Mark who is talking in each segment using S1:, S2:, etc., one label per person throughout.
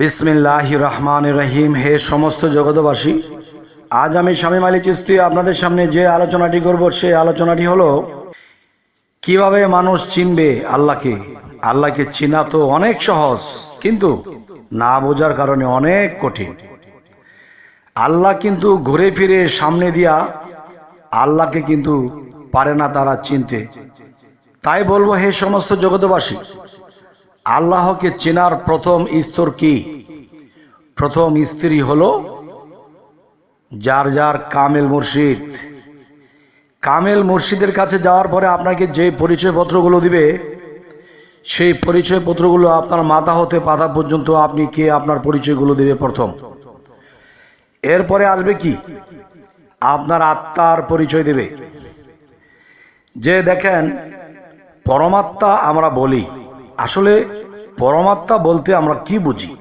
S1: বিসমিল্লাহ রহমান রহিম। হে সমস্ত জগতবাসী আজ আমি স্বামী মালি চিস্তি আপনাদের সামনে যে আলোচনাটি করব, সেই আলোচনাটি হলো, কীভাবে মানুষ চিনবে আল্লাহকে? আল্লাহকে চিনা তো অনেক সহজ, কিন্তু না বোঝার কারণে অনেক কঠিন। আল্লাহ কিন্তু ঘুরে ফিরে সামনে দিয়া আল্লাহকে কিন্তু পারে না তারা চিনতে। তাই বলব, হে সমস্ত জগতবাসী আল্লাহকে চেনার প্রথম স্তর কি? প্রথম স্ত্রী হলো যার যার কামেল মুর্শিদ। কামেল মুর্শিদের কাছে যাওয়ার পরে আপনাকে যে পরিচয়পত্রগুলো দিবে, সেই পরিচয়পত্রগুলো আপনার মাথা হতে পাতা পর্যন্ত আপনি কে আপনার পরিচয়গুলো দিবে প্রথম। এরপরে আসবে কি? আপনার আত্মার পরিচয় দেবে। যে দেখেন, পরমাত্মা আমরা বলি। আসলে পরমাত্মা বলতে আমরা কি বুঝি?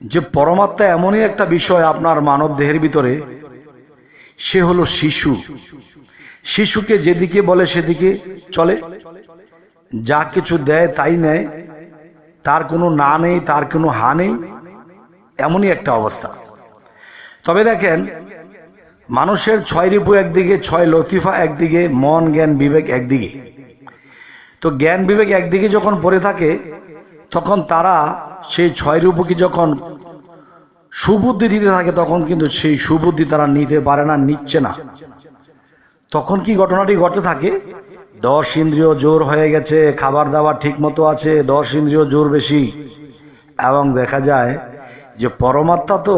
S1: যে পরমাত্মা এমনই একটা বিষয় আপনার মানব দেহের ভিতরে, সে হলো শিশু। শিশুকে যেদিকে বলে সেদিকে চলে। যা কিছু দেয় তাই নেয়। তার কোনো না নেই, তার কোনো হা নেই, এমনই একটা অবস্থা। তবে দেখেন, মানুষের ছয় রিপু একদিকে, ছয় লতিফা একদিকে, মন, জ্ঞান, বিবেক একদিকে। তো জ্ঞান বিবেক একদিকে যখন পড়ে থাকে, তখন তারা সেই ছয় রূপকে যখন সুবুদ্ধি দিতে থাকে, তখন কিন্তু সেই সুবুদ্ধি তারা নিতে পারে না, নিচ্ছে না। তখন কি ঘটনাটি ঘটতে থাকে? দশ ইন্দ্রিয় জোর হয়ে গেছে, খাবার দাবার ঠিক মতো আছে, দশ ইন্দ্রিয় জোর বেশি। এবং দেখা যায় যে পরমাত্মা তো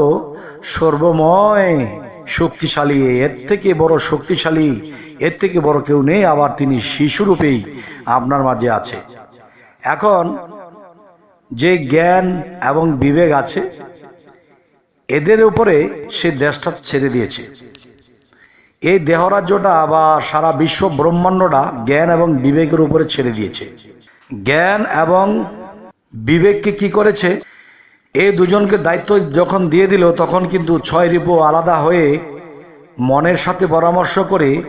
S1: সর্বময় শক্তিশালী, এর থেকে বড় শক্তিশালী, এর থেকে বড় কেউ নেই, আবার তিনি শিশুরূপেই আপনার মাঝে আছে। এখন যে জ্ঞান এবং বিবেক আছে, এদের উপরে সে দেশটা ছেড়ে দিয়েছে। এই দেহরাজ্যটা বা সারা বিশ্ব ব্রহ্মাণ্ডটা জ্ঞান এবং বিবেকের উপরে ছেড়ে দিয়েছে। জ্ঞান এবং বিবেককে কি করেছে? এই দুজনকে দায়িত্ব যখন দিয়ে দিল, তখন কিন্তু ছয় রিপু আলাদা হয়ে মনের সাথে পরামর্শ করে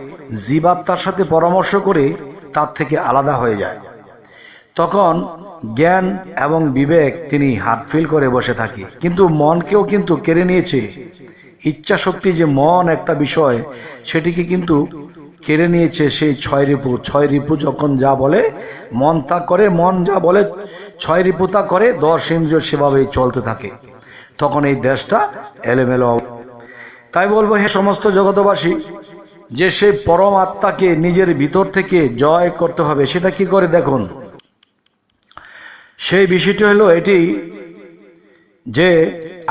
S1: জীবাত্মার সাথে পরামর্শ করে তার থেকে আলাদা হয়ে যায়। তখন জ্ঞান এবং বিবেক তিনি হাত ফিল করে বসে থাকে। কিন্তু মনকেও কিন্তু কেড়ে নিয়েছে। ইচ্ছা শক্তি যে মন একটা বিষয়, সেটিকে কিন্তু কেড়ে নিয়েছে সেই ছয় রিপু। ছয় রিপু যখন যা বলে, মন তা করে, মন যা বলে ছয় রিপু তা করে, দশ ইন্দ্রিয় সেভাবেই চলতে থাকে। তখন এই দেশটা এলোমেলো। তাই বলব হে সমস্ত জগতবাসী যে সেই পরম আত্মাকে নিজের ভিতর থেকে জয় করতে হবে, সেটা কি করে দেখুন? সেই বিষয়টি হলো এটি যে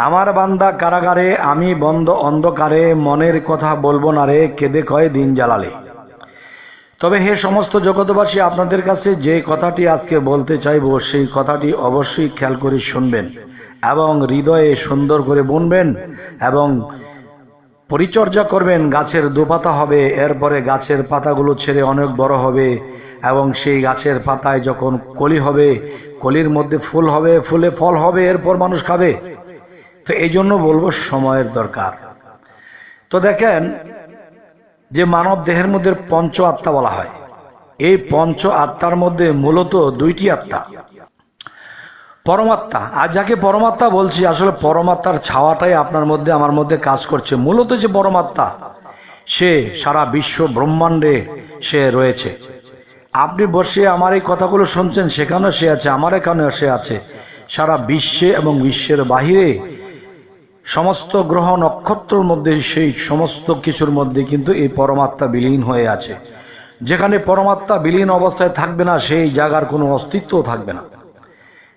S1: আমার বান্দা কারাগারে আমি বন্ধ অন্ধকারে মনের কথা বলব না রে, কেঁদে কয় দিন জ্বালালে। তবে হে সমস্ত জগতবাসী আপনাদের কাছে যে কথাটি আজকে বলতে চাইব, সেই কথাটি অবশ্যই খেয়াল করে শুনবেন এবং হৃদয়ে সুন্দর করে বুনবেন এবং পরিচর্যা করবেন, গাছের দুপাতা হবে, এরপরে গাছের পাতাগুলো ছেড়ে অনেক বড় হবে এবং সেই গাছের পাতায় যখন কলি হবে, কলির মধ্যে ফুল হবে, ফুলে ফল হবে, এরপর মানুষ খাবে। তো এই জন্য বলব, সময়ের দরকার। তো দেখেন যে মানব দেহের মধ্যে পঞ্চ আত্মা বলা হয়। এই পঞ্চ আত্মার মধ্যে মূলত দুইটি আত্মা। পরমাত্মা। আর যাকে পরমাত্মা বলছি, আসলে পরমাত্মার ছাওয়াটাই আপনার মধ্যে, আমার মধ্যে কাজ করছে। মূলত যে পরমাত্মা, সে সারা বিশ্ব ব্রহ্মাণ্ডে সে রয়েছে। আপনি বসে আমার এই কথাগুলো শুনছেন, সেখানেও সে আছে আমার এখানেও সে আছে। সারা বিশ্বে এবং বিশ্বের বাহিরে সমস্ত গ্রহ নক্ষত্রর মধ্যে সেই সমস্ত কিছুর মধ্যে কিন্তু এই পরমাত্মা বিলীন হয়ে আছে। যেখানে পরমাত্মা বিলীন অবস্থায় থাকবে না, সেই জায়গার কোনো অস্তিত্ব থাকবে না।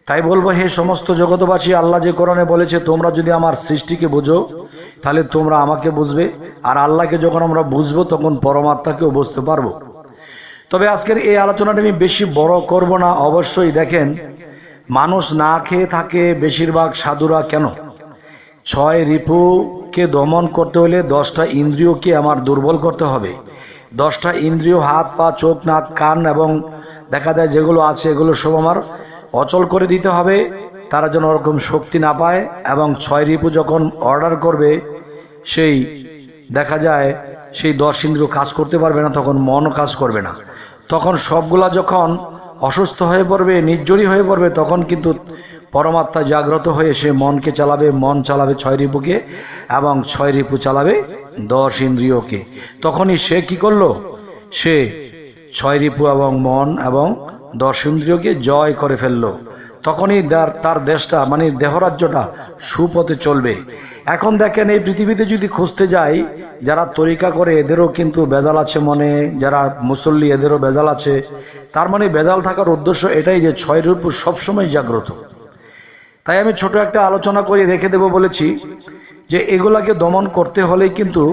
S1: তাই বলব, হে সমস্ত জগতবাসী আল্লাহ যে কোরআনে বলেছে, তোমরা যদি আমার সৃষ্টিকে বুঝো, তাহলে তোমরা আমাকে বুঝবে। আর আল্লাহকে যখন আমরা বুঝব, তখন পরমাত্মাকেও বুঝতে পারব। তবে আজকের এই আলোচনাটা আমি বেশি বড় করব না। অবশ্যই দেখেন, মানুষ না খেয়ে থাকে, বেশিরভাগ সাধুরা কেন? ছয় রিপুকে দমন করতে হলে দশটা ইন্দ্রিয়কে আমার দুর্বল করতে হবে। দশটা ইন্দ্রিয়, হাত, পা, চোখ, নাক, কান এবং দেখা যায় যেগুলো আছে এগুলো সব আমার অচল করে দিতে হবে। তারা যেন ওরকম শক্তি না পায় এবং ছয় রিপু যখন অর্ডার করবে, সেই দেখা যায় সেই দশ ইন্দ্রিয় কাজ করতে পারবে না, তখন মনও কাজ করবে না। তখন সবগুলা যখন অসুস্থ হয়ে পড়বে, নির্জরী হয়ে পড়বে, তখন কিন্তু পরমাত্মা জাগ্রত হয়ে সে মনকে চালাবে, মন চালাবে ছয় রিপুকে এবং ছয় রিপু চালাবে দশ ইন্দ্রিয়কে। তখনই সে কি করল? সে ছয় রিপু এবং মন এবং দশ ইন্দ্রিয়কে জয় করে ফেলল। তখনই তার দেশটা মানে দেহরাজ্যটা সুপথে চলবে। এখন দেখেন এই পৃথিবীতে যদি খুঁজতে যাই, যারা তরিকা করে এদেরও কিন্তু বেদাল আছে মনে, যারা মুসল্লি এদেরও বেদাল আছে, তার মানে বেদাল থাকার উদ্দেশ্য এটাই যে ছয় রূপ সবসময় জাগ্রত। তাই আমি ছোট একটা আলোচনা করে রেখে দেব বলেছি যে এগুলাকে দমন করতে হলে কিন্তু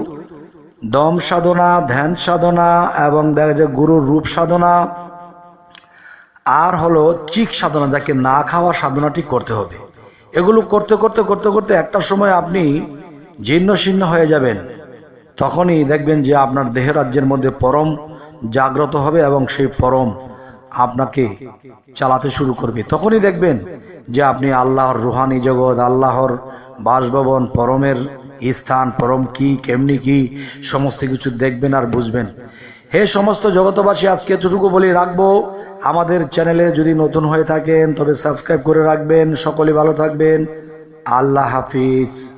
S1: দম সাধনা, ধ্যান সাধনা এবং দেখা যায় গুরুর রূপ সাধনা, আর হলো চিক সাধনা, যাকে না খাওয়া সাধনাটি করতে হবে। এগুলো করতে করতে করতে করতে একটা সময় আপনি জীর্ণ শীর্ণ হয়ে যাবেন। তখনই দেখবেন যে আপনার দেহ রাজ্যের মধ্যে পরম জাগ্রত হবে এবং সেই পরম আপনাকে চালাতে শুরু করবে। তখনই দেখবেন যে আপনি আল্লাহর রুহানি জগৎ, আল্লাহর বাসভবন, পরমের স্থান, পরম কি, কেমনি কি, সমস্ত কিছু দেখবেন আর বুঝবেন। হে সমস্ত জগতবাসী আজকে এতটুকু বলি রাখব। আমাদের চ্যানেলে যদি নতুন হয়ে থাকেন, তবে সাবস্ক্রাইব করে রাখবেন। সকলে ভালো থাকবেন। আল্লাহ হাফিজ।